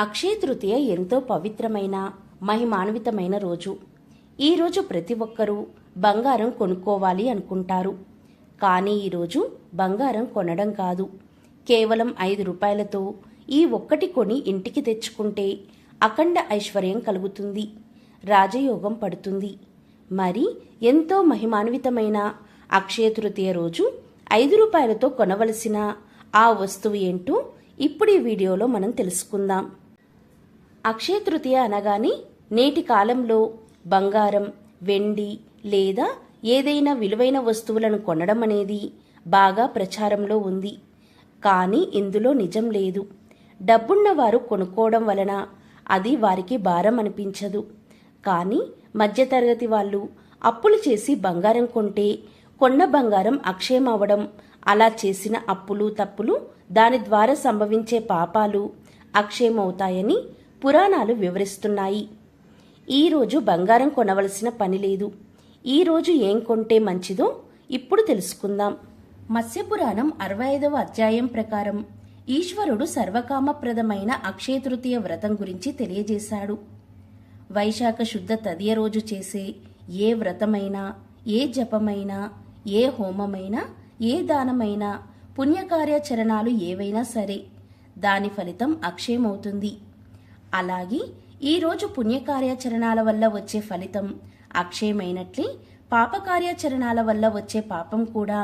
అక్షయ తృతీయ ఎంతో పవిత్రమైన మహిమాన్వితమైన రోజు. ఈ రోజు ప్రతి ఒక్కరూ బంగారం కొనుక్కోవాలి అనుకుంటారు. కానీ ఈరోజు బంగారం కొనడం కాదు. కేవలం ఐదు రూపాయలతో ఈ ఒక్కటి కొని ఇంటికి తెచ్చుకుంటే అఖండ ఐశ్వర్యం కలుగుతుంది. రాజయోగం పడుతుంది. మరి ఎంతో మహిమాన్వితమైన అక్షయ తృతీయ రోజు ఐదు రూపాయలతో కొనవలసిన ఆ వస్తువు ఏంటో ఇప్పుడు ఈ వీడియోలో మనం తెలుసుకుందాం. అక్షయ తృతీయ అనగానే నేటి కాలంలో బంగారం వెండి లేదా ఏదైనా విలువైన వస్తువులను కొనడం అనేది బాగా ప్రచారంలో ఉంది. కానీ ఇందులో నిజం లేదు. డబ్బున్న వారు కొనుక్కోవడం వలన అది వారికి భారం అనిపించదు. కానీ మధ్యతరగతి వాళ్ళు అప్పులు చేసి బంగారం కొంటే కొన్న బంగారం అక్షయం అవడం అలా చేసిన అప్పులు తప్పులు దాని ద్వారా సంభవించే పాపాలు అక్షయమవుతాయని పురాణాలు వివరిస్తున్నాయి. ఈరోజు బంగారం కొనవలసిన పని లేదు. ఈరోజు ఏం కొంటే మంచిదో ఇప్పుడు తెలుసుకుందాం. మత్స్యపురాణం అరవై ఐదవ అధ్యాయం ప్రకారం ఈశ్వరుడు సర్వకామప్రదమైన అక్షయ తృతీయ వ్రతం గురించి తెలియజేశాడు. వైశాఖ శుద్ధ తదియ రోజు చేసే ఏ వ్రతమైనా ఏ జపమైనా ఏ హోమమైనా ఏ దానమైనా పుణ్యకార్యాచరణాలు ఏవైనా సరే దాని ఫలితం అక్షయమవుతుంది. అలాగే ఈరోజు పుణ్యకార్యాచరణాల వల్ల వచ్చే ఫలితం అక్షయమైనట్లే పాపకార్యాచరణాల వల్ల వచ్చే పాపం కూడా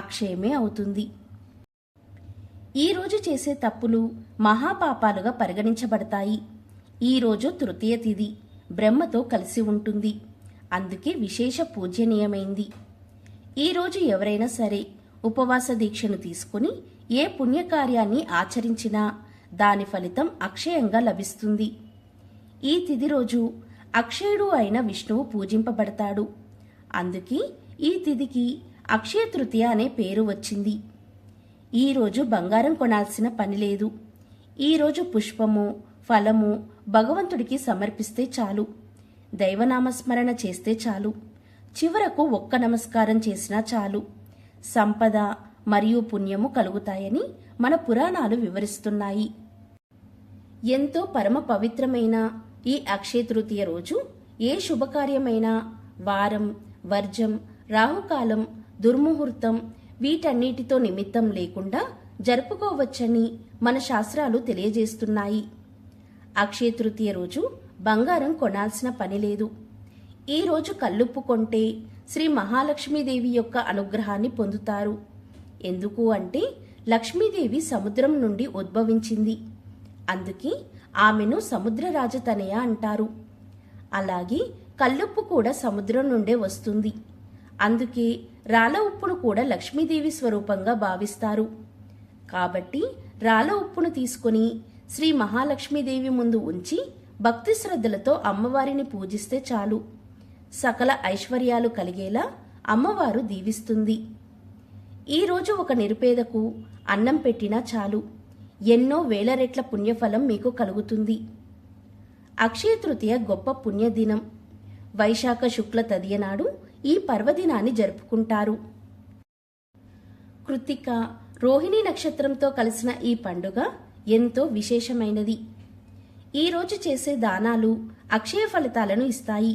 అక్షయమే అవుతుంది. ఈరోజు చేసే తప్పులు మహాపాపాలుగా పరిగణించబడతాయి. ఈ రోజు తృతీయ తిథి బ్రహ్మతో కలిసి ఉంటుంది. అందుకే విశేష పూజనీయమైంది ఈ రోజు ఎవరైనా సరే ఉపవాస దీక్షను తీసుకుని ఏ పుణ్యకార్యాన్ని ఆచరించినా దాని ఫలితం అక్షయంగా లభిస్తుంది. ఈ తిథి రోజు అక్షయుడు అయిన విష్ణువు పూజింపబడతాడు. అందుకే ఈ తిథికి అక్షయ తృతీయ అనే పేరు వచ్చింది. ఈరోజు బంగారం కొనాల్సిన పని లేదు. ఈరోజు పుష్పము ఫలము భగవంతుడికి సమర్పిస్తే చాలు. దైవనామస్మరణ చేస్తే చాలు. చివరకు ఒక్క నమస్కారం చేసినా చాలు. సంపద మరియు పుణ్యము కలుగుతాయని మన పురాణాలు వివరిస్తున్నాయి. ఎంతో పరమ పవిత్రమైన ఈ అక్షయ తృతీయ రోజు ఏ శుభకార్యమైనా వారం వర్జం రాహుకాలం దుర్ముహూర్తం వీటన్నిటితో నిమిత్తం లేకుండా జరుపుకోవచ్చని మన శాస్త్రాలు తెలియజేస్తున్నాయి. అక్షయ తృతీయ రోజు బంగారం కొనాల్సిన పని లేదు. ఈ రోజు కల్లుప్పు కొంటే శ్రీ మహాలక్ష్మీదేవి యొక్క అనుగ్రహాన్ని పొందుతారు. ఎందుకు అంటే లక్ష్మీదేవి సముద్రం నుండి ఉద్భవించింది. అందుకే ఆమెను సముద్రరాజతనయ అంటారు. అలాగే కల్లుప్పు కూడా సముద్రం నుండే వస్తుంది. అందుకే రాళ్ళ ఉప్పును కూడా లక్ష్మీదేవి స్వరూపంగా భావిస్తారు. కాబట్టి రాళ్ళ ఉప్పును తీసుకుని శ్రీ మహాలక్ష్మీదేవి ముందు ఉంచి భక్తి శ్రద్ధలతో అమ్మవారిని పూజిస్తే చాలు. సకల ఐశ్వర్యాలు కలిగేలా అమ్మవారు దీవిస్తుంది. ఈరోజు ఒక నిరుపేదకు అన్నం పెట్టినా చాలు. ఎన్నో వేల రెట్ల పుణ్యఫలం మీకు కలుగుతుంది. అక్షయ తృతీయ గొప్ప పుణ్యదినం. వైశాఖ శుక్ల తదియ నాడు ఈ పర్వదినాన్ని జరుపుకుంటారు. కృతిక రోహిణి నక్షత్రంతో కలిసిన ఈ పండుగ ఎంతో విశేషమైనది. ఈరోజు చేసే దానాలు అక్షయ ఫలితాలను ఇస్తాయి.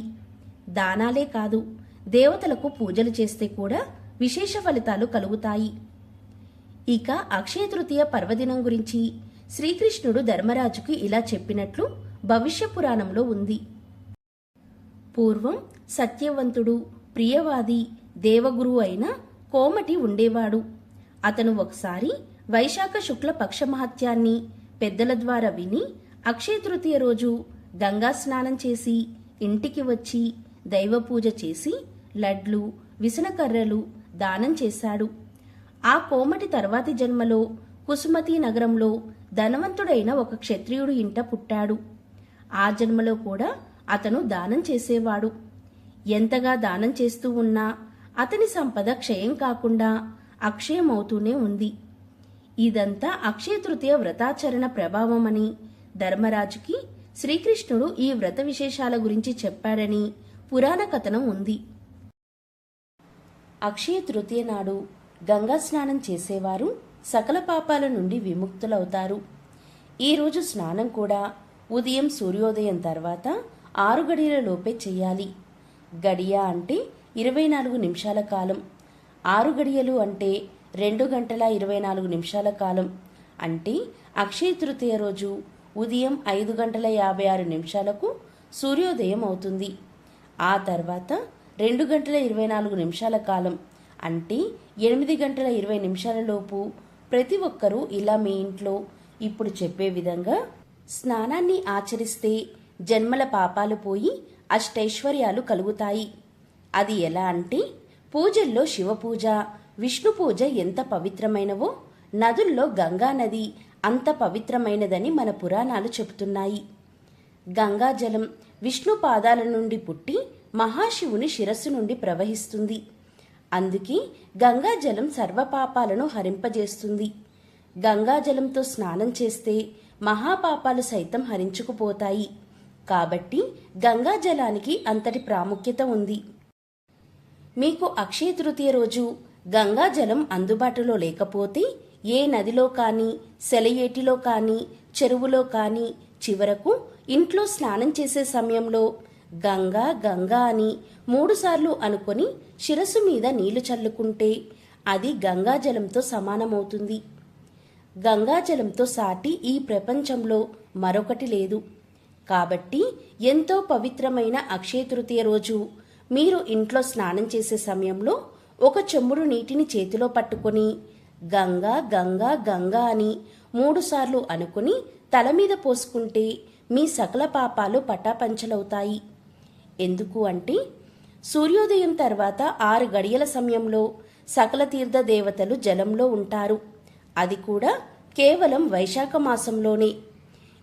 దానాలే కాదు దేవతలకు పూజలు చేస్తే కూడా విశేష ఫలితాలు కలుగుతాయి. ఇక అక్షయ తృతీయ పర్వదినం గురించి శ్రీకృష్ణుడు ధర్మరాజుకు ఇలా చెప్పినట్లు భవిష్య పురాణంలో ఉంది. పూర్వం సత్యవంతుడు ప్రియవాది దేవగురు అయిన కోమటి ఉండేవాడు. అతను ఒకసారి వైశాఖ శుక్ల పక్షమహత్యాన్ని పెద్దల ద్వారా విని అక్షయ తృతీయ రోజు గంగా స్నానం చేసి ఇంటికి వచ్చి దైవపూజ చేసి లడ్లు విసనకర్రలు దానం చేశాడు. ఆ కోమటి తర్వాతి జన్మలో కుసుమతి నగరంలో ధనవంతుడైన ఒక క్షత్రియుడు ఇంట పుట్టాడు. ఆ జన్మలో కూడా అతను దానం చేసేవాడు. ఎంతగా దానం చేస్తూ ఉన్నా అతని సంపద క్షయం కాకుండా అక్షయమవుతూనే ఉంది. ఇదంతా అక్షయ తృతీయ వ్రతాచరణ ప్రభావమని ధర్మరాజుకి శ్రీకృష్ణుడు ఈ వ్రత విశేషాల గురించి చెప్పాడని పురాణ కథనం ఉంది. అక్షయ తృతీయ నాడు గంగా స్నానం చేసేవారు సకల పాపాల నుండి విముక్తులవుతారు. ఈరోజు స్నానం కూడా ఉదయం సూర్యోదయం తర్వాత ఆరు గడియల లోపే చేయాలి. గడియ అంటే ఇరవై నాలుగు నిమిషాల కాలం. ఆరు గడియలు అంటే రెండు గంటల ఇరవై నాలుగు నిమిషాల కాలం. అంటే అక్షయ తృతీయ రోజు ఉదయం ఐదు గంటల యాభై ఆరు నిమిషాలకు సూర్యోదయం అవుతుంది. ఆ తర్వాత రెండు గంటల ఇరవై నాలుగు నిమిషాల కాలం. అంటే ఎనిమిది గంటల ఇరవై నిమిషాల లోపు ప్రతి ఒక్కరూ ఇలా మీ ఇంట్లో ఇప్పుడు చెప్పే విధంగా స్నానాన్ని ఆచరిస్తే జన్మల పాపాలు పోయి అష్టైశ్వర్యాలు కలుగుతాయి. అది ఎలా అంటే పూజల్లో శివపూజ విష్ణు పూజ ఎంత పవిత్రమైనవో నదుల్లో గంగా నది అంత పవిత్రమైనదని మన పురాణాలు చెబుతున్నాయి. గంగాజలం విష్ణు పాదాల నుండి పుట్టి మహాశివుని శిరస్సు నుండి ప్రవహిస్తుంది. అందుకే గంగాజలం సర్వపాపాలను హరింపజేస్తుంది. గంగాజలంతో స్నానం చేస్తే మహాపాపాలు సైతం హరించుకుపోతాయి. కాబట్టి గంగాజలానికి అంతటి ప్రాముఖ్యత ఉంది. మీకు అక్షయ తృతీయ రోజు గంగాజలం అందుబాటులో లేకపోతే ఏ నదిలో కానీ సెలయేటిలో కానీ చెరువులో కానీ చివరకు ఇంట్లో స్నానం చేసే సమయంలో గంగా గంగా అని మూడుసార్లు అనుకొని శిరస్సు మీద నీళ్ళు చల్లుకుంటే అది గంగాజలంతో సమానమవుతుంది. గంగాజలంతో సాటి ఈ ప్రపంచంలో మరొకటి లేదు. కాబట్టి ఎంతో పవిత్రమైన అక్షయ తృతీయ రోజు. మీరు ఇంట్లో స్నానం చేసే సమయంలో ఒక చెమ్ముడు నీటిని చేతిలో పట్టుకొని గంగా గంగా గంగా అని మూడుసార్లు అనుకుని తల మీద పోసుకుంటే మీ సకల పాపాలు పటాపంచలవుతాయి. ఎందుకు అంటే సూర్యోదయం తర్వాత ఆరు గడియల సమయంలో సకల తీర్థ దేవతలు జలంలో ఉంటారు. అది కూడా కేవలం వైశాఖ మాసంలోనే.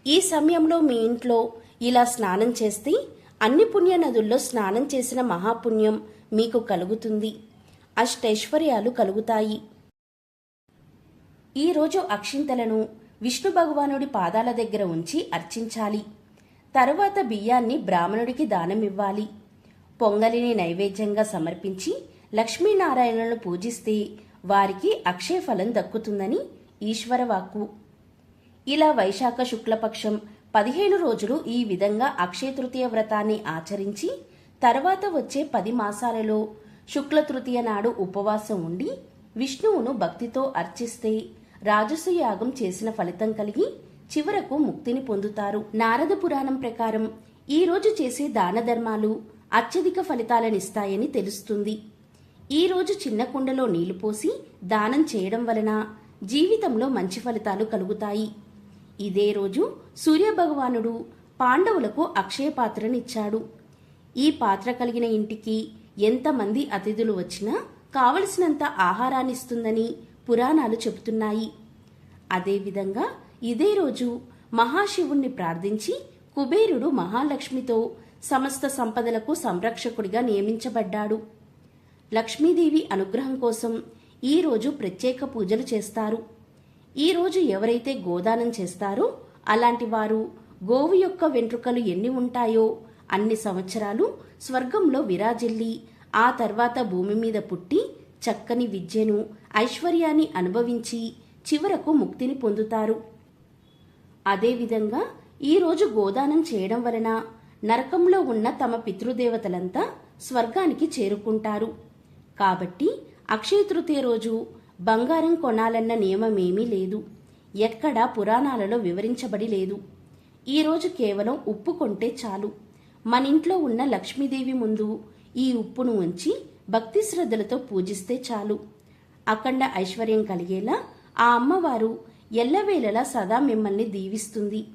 ఈ సమయంలో మీ ఇంట్లో ఇలా స్నానం చేస్తే అన్ని పుణ్య నదుల్లో స్నానం చేసిన మహాపుణ్యం మీకు కలుగుతుంది. అష్టైశ్వర్యాలు కలుగుతాయి. ఈరోజు అక్షింతలను విష్ణు భగవానుడి పాదాల దగ్గర ఉంచి అర్చించాలి. తరువాత బియ్యాన్ని బ్రాహ్మణుడికి దానమివ్వాలి. పొంగలిని నైవేద్యంగా సమర్పించి లక్ష్మీనారాయణను పూజిస్తే వారికి అక్షయ ఫలం దక్కుతుందని ఈశ్వరవాక్కు ఇలా వైశాఖ శుక్లపక్షం పదిహేను రోజులు ఈ విధంగా అక్షయ తృతీయ వ్రతాన్ని ఆచరించి తర్వాత వచ్చే పది మాసాలలో శుక్ల తృతీయ నాడు ఉపవాసం ఉండి విష్ణువును భక్తితో అర్చిస్తే రాజసు యాగం చేసిన ఫలితం కలిగి చివరకు ముక్తిని పొందుతారు. నారద పురాణం ప్రకారం ఈ రోజు చేసే దాన ధర్మాలు అత్యధిక ఫలితాలనిస్తాయని తెలుస్తుంది. ఈరోజు చిన్న కుండలో నీళ్ళు పోసి దానం చేయడం వలన జీవితంలో మంచి ఫలితాలు కలుగుతాయి. ఇదే రోజు సూర్యభగవానుడు పాండవులకు అక్షయ పాత్రనిచ్చాడు. ఈ పాత్ర కలిగిన ఇంటికి ఎంతమంది అతిథులు వచ్చినా కావలసినంత ఆహారాన్నిస్తుందని పురాణాలు చెబుతున్నాయి. అదేవిధంగా ఇదే రోజు మహాశివుణ్ణి ప్రార్థించి కుబేరుడు మహాలక్ష్మితో సమస్త సంపదలకు సంరక్షకుడిగా నియమించబడ్డాడు. లక్ష్మీదేవి అనుగ్రహం కోసం ఈ రోజు ప్రత్యేక పూజలు చేస్తారు. ఈ రోజు ఎవరైతే గోదానం చేస్తారో అలాంటి వారు గోవు యొక్క వెంట్రుకలు ఎన్ని ఉంటాయో అన్ని సంవత్సరాలు స్వర్గంలో విరాజిల్లి ఆ తర్వాత భూమి మీద పుట్టి చక్కని విద్యను ఐశ్వర్యాన్ని అనుభవించి చివరకు ముక్తిని పొందుతారు. అదేవిధంగా ఈరోజు గోదానం చేయడం వలన నరకంలో ఉన్న తమ పితృదేవతలంతా స్వర్గానికి చేరుకుంటారు. కాబట్టి అక్షయ తృతీయ రోజు బంగారం కొనాలన్న నియమమేమీ లేదు. ఎక్కడా పురాణాలలో వివరించబడి లేదు. ఈరోజు కేవలం ఉప్పు కొంటే చాలు. మన ఇంట్లో ఉన్న లక్ష్మీదేవి ముందు ఈ ఉప్పును ఉంచి భక్తి శ్రద్ధలతో పూజిస్తే చాలు. అఖండ ఐశ్వర్యం కలిగేలా ఆ అమ్మవారు ఎల్లవేళలా సదా మిమ్మల్ని దీవిస్తుంది.